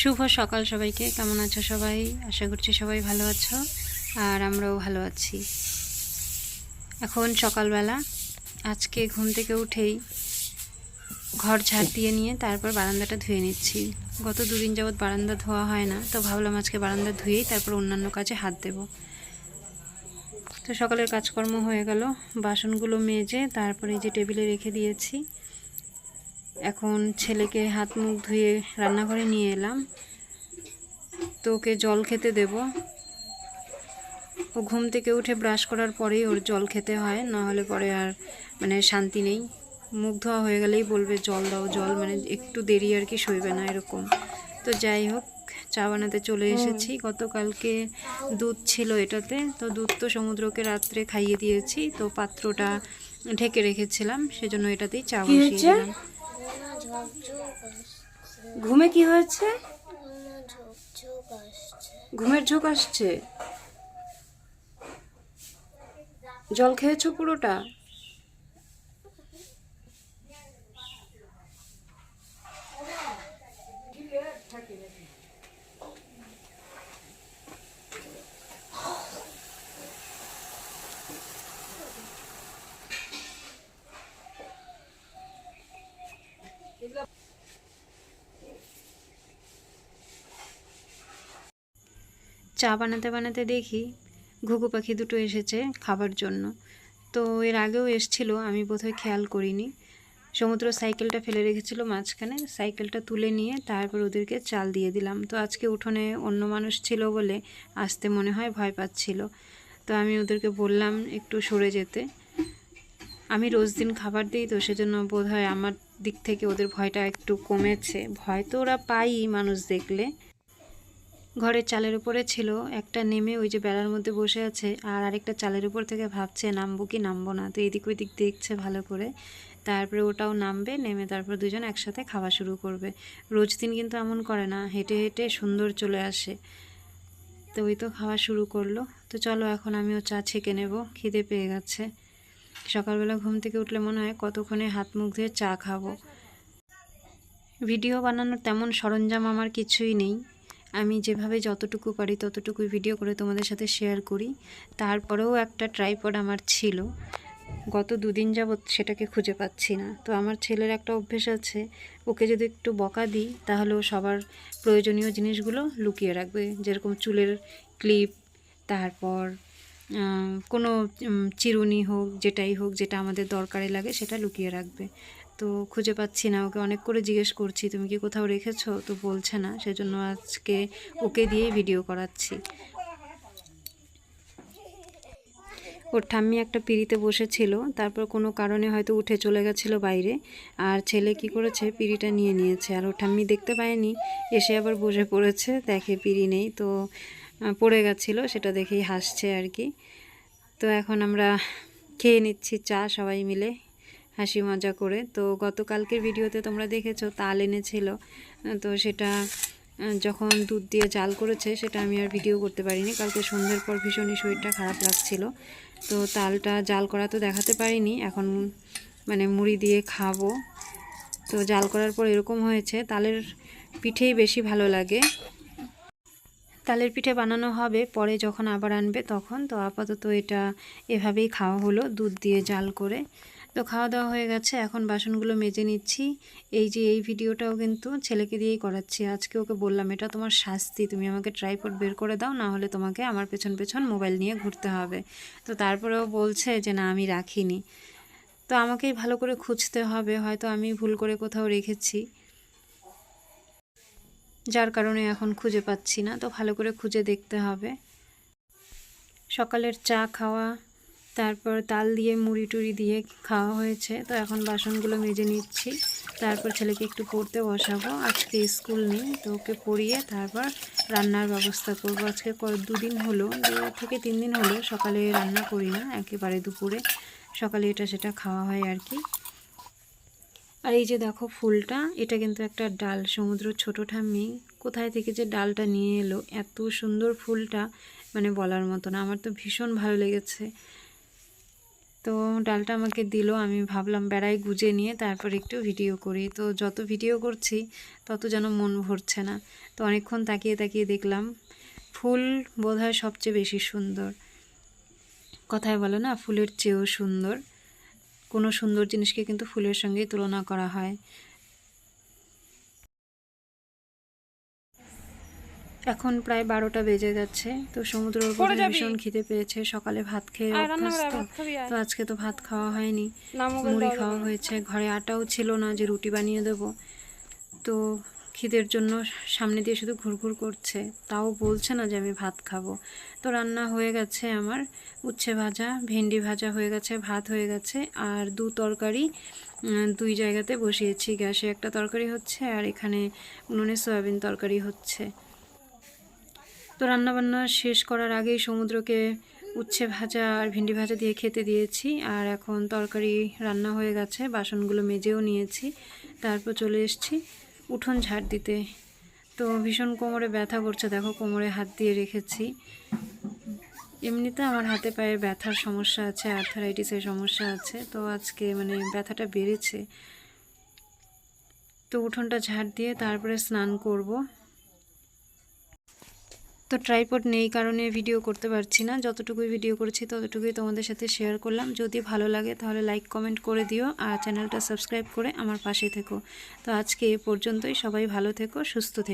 শুভ সকাল সবাইকে। কেমন আছো সবাই? আশা করছি সবাই ভালো আছো আর আমরাও ভালো আছি। এখন সকালবেলা, আজকে ঘুম থেকে উঠেই ঘর ঝাড় দিয়ে নিয়ে তারপর বারান্দাটা ধুয়ে নিচ্ছি। গত দুদিন যাবৎ বারান্দা ধোয়া হয় না, তো ভাবলাম আজকে বারান্দা ধুয়েই তারপর অন্যান্য কাজে হাত দেব। তো সকালের কাজকর্ম হয়ে গেল, বাসনগুলো মেজে তারপরে যে টেবিলে রেখে দিয়েছি। এখন ছেলেকে হাত মুখ ধুয়ে রান্নাঘরে নিয়ে এলাম। তো ওকে জল খেতে দেব। ও ঘুম থেকে উঠে ব্রাশ করার পরেই ওর জল খেতে হয় না হলে পরে আর মানে শান্তি নেই। মুখ ধোয়া হয়ে গেলেই বলবে জল দাও জল। মানে একটু দেরি আর কি সইবে না এরকম। তো যাই হোক চা বানাতে চলে এসেছি। গতকালকে দুধ ছিল এটাতে তো দুধ তো সমুদ্রকে রাত্রে খাইয়ে দিয়েছি। তো পাত্রটা ঢেকে রেখেছিলাম সেজন্য এটাতেই চা কি বসিয়ে হয়েছে? দিলাম। ঘুমে কি হয়েছে? ঘুমের ঝোঁক আসছে। জল খেয়েছো পুরোটা? চা বানাতে বানাতে দেখি ঘুঘু পাখি দুটো এসেছে খাবার জন্য। তো এর আগেও এসছিল, আমি বোধহয় খেয়াল করিনি। সমুদ্র সাইকেলটা ফেলে রেখেছিল মাঝখানে, সাইকেলটা তুলে নিয়ে তারপর ওদেরকে চাল দিয়ে দিলাম। তো আজকে উঠোনে অন্য মানুষ ছিল বলে আসতে মনে হয় ভয় পাচ্ছিল। তো আমি ওদেরকে বললাম, একটু সরে যেতে। আমি রোজ দিন খাবার দিই তো, সেজন্য বোধ হয় আমার দিক থেকে ওদের ভয়টা একটু কমেছে। ভয় তো ওরা পাই মানুষ দেখলে। ঘরের চালের উপরে ছিল, একটা নেমে ওই যে বেড়ার মধ্যে বসে আছে, আর আরেকটা চালের উপর থেকে ভাবছে, নামবো কি, নামবো না? তো এদিক ওইদিক দেখছে ভালো করে। তারপরে ওটাও নামবে, নেমে তারপর দুজন একসাথে খাওয়া শুরু করবে। রোজ দিন কিন্তু এমন করে না, হেঁটে হেঁটে সুন্দর চলে আসে। তো ওই তো খাওয়া শুরু করল। তো চলো এখন আমিও চা ছেঁকে নেব, খিদে পেয়ে গেছে। সকালবেলা ঘুম থেকে উঠলে মনে হয় কতক্ষণে হাত মুখ ধুয়ে চা খাব। ভিডিও বানানোর তেমন সরঞ্জাম আমার কিছুই নেই। আমি যেভাবে যতটুকু পারি ততটুকু ভিডিও করে তোমাদের সাথে শেয়ার করি। তারপরেও একটা ট্রাইপড আমার ছিল। গত দুদিন যাবৎ সেটাকে খুঁজে পাচ্ছি না। তো আমার ছেলের একটা অভ্যেস আছে, ওকে যদি একটু বকা দিই, তাহলে ও সবার প্রয়োজনীয় জিনিসগুলো লুকিয়ে রাখবে। যেরকম চুলের ক্লিপ তারপর কোনো চিরুনি হোক, যেটাই হোক, যেটা আমাদের দরকারে লাগে, সেটা লুকিয়ে রাখবে। তো খুঁজে পাচ্ছি না, ওকে অনেক করে জিজ্ঞেস করছি, তুমি কি কোথাও রেখেছো? তো বলছে না, সেজন্য আজকে ওকে দিয়েই ভিডিও করাচ্ছি। ওর ঠাম্মি একটা পিড়িতে বসেছিল, তারপর কোনো কারণে হয়তো উঠে চলে গেছিল বাইরে, আর ছেলে কি করেছে, পিড়িটা নিয়ে নিয়েছে, আর ওর ঠাম্মি দেখতে পায়নি, এসে আবার বসে পড়েছে, দেখে পিড়ি নেই, তো পড়ে গেছিল, সেটা দেখেই হাসছে আর কি। তো এখন আমরা খেয়ে নিচ্ছি চা সবাই মিলে। হাসি মজা করে। তো গতকালকের ভিডিওতে তোমরা দেখেছ, তাল এনেছিল। তো সেটা যখন দুধ দিয়ে জাল করেছে, সেটা আমি আর ভিডিও করতে পারিনি। কালকে সন্ধ্যের পর ভীষণই শরীরটা খারাপ লাগছিল। তো তালটা জাল করা তো দেখাতে পারিনি, এখন মানে মুড়ি দিয়ে খাব। তো জাল করার পর এরকম হয়েছে, তালের পিঠেই বেশি ভালো লাগে। তালের পিঠে বানানো হবে, পরে যখন আবার আনবে তখন। তো আপাতত এটা এভাবেই খাওয়া হলো, দুধ দিয়ে জাল করে। তো খাওয়া দাওয়া হয়ে গেছে, এখন বাসনগুলো মেজে নিচ্ছি। এই যে, এই ভিডিওটাও কিন্তু ছেলেকে দিয়েই করাচ্ছি। আজকে ওকে বললাম, এটা তোমার শাস্তি, তুমি আমাকে ট্রাইপড বের করে দাও, না হলে তোমাকে আমার পেছন পেছন মোবাইল নিয়ে ঘুরতে হবে। তো তারপরেও বলছে যে, না, আমি রাখিনি। তো আমাকেই ভালো করে খুঁজতে হবে, হয়তো আমি ভুল করে কোথাও রেখেছি। যার কারণে এখন খুঁজে পাচ্ছি না, তো ভালো করে খুঁজে দেখতে হবে। সকালের চা খাওয়া তারপর তাল দিয়ে, মুড়ি টুড়ি দিয়ে খাওয়া হয়েছে। তো এখন বাসনগুলো মেজে নিচ্ছি। তারপর ছেলেকে একটু পড়তে বসাবো। আজকে স্কুল নেই, তো ওকে পড়িয়ে তারপর রান্নার ব্যবস্থা করব। আজকে দুদিন হলো, দু থেকে তিন দিন হলো সকালে রান্না করি না, একেবারে দুপুরে। সকালে এটা সেটা খাওয়া হয় আর কি। আর এই যে দেখো ফুলটা, এটা কিন্তু একটা ডাল, সমুদ্র ছোট ঠাম্মি। কোথায় থেকে যে ডালটা নিয়ে এলো, এত সুন্দর ফুলটা মানে বলার মতো না। আমার তো ভীষণ ভালো লেগেছে। ডালটা আমাকে দিল, আমি ভাবলাম বেড়ায় গুজে নিয়ে তারপর একটু ভিডিও করি। তো যত ভিডিও করছি, তত যেন মন ভরছে না। তো অনেকক্ষণ তাকিয়ে তাকিয়ে দেখলাম, ফুল বোধহয় সবচেয়ে বেশি সুন্দর। কথায় বলো না, ফুলের চেয়েও সুন্দর। কোনো সুন্দর জিনিসকে কিন্তু ফুলের সঙ্গেই তুলনা করা হয়। এখন প্রায় বারোটা বেজে যাচ্ছে তো সমুদ্র ভীষণ খিদে পেয়েছে সকালে ভাত খেয়ে। তো আজকে তো ভাত খাওয়া হয়নি। মুড়ি খাওয়া হয়েছে ঘরে আটাও ছিল না যে রুটি বানিয়ে দেব তো খিদের জন্য সামনে দিয়ে শুধু ঘুরঘুর করছে তাও বলছে না যে আমি ভাত খাব। তো রান্না হয়ে গেছে আমার উচ্ছে ভাজা ভেন্ডি ভাজা হয়ে গেছে ভাত হয়ে গেছে আর দু তরকারি দুই জায়গাতে বসিয়েছি। গ্যাসে একটা তরকারি হচ্ছে আর এখানে উনুনে সয়াবিন তরকারি হচ্ছে। তো রান্নাবান্না শেষ করার আগেই সমুদ্রকে উচ্ছে ভাজা আর ভেন্ডি ভাজা দিয়ে খেতে দিয়েছি। আর এখন তরকারি রান্না হয়ে গেছে, বাসনগুলো মেজেও নিয়েছি, তারপর চলে এসেছি উঠোন ঝাড় দিতে। তো ভীষণ কোমরে ব্যথা করছে, দেখো কোমরে হাত দিয়ে রেখেছি। এমনিতে আমার হাতে পায়ে ব্যথার সমস্যা আছে আর্থারাইটিসের সমস্যা আছে, তো আজকে মানে ব্যথাটা বেড়েছে। তো উঠোনটা ঝাড় দিয়ে তারপরে স্নান করব। তো ট্রাইপড নেই কারণে ভিডিও করতে পারছি না। যতটুকুই ভিডিও করেছি ততটুকুই তোমাদের সাথে শেয়ার করলাম। যদি ভালো লাগে তাহলে লাইক কমেন্ট করে দিও আর চ্যানেলটা সাবস্ক্রাইব করে আমার পাশে থেকো। তো আজকে এ পর্যন্তই। সবাই ভালো থেকো, সুস্থ থেকো।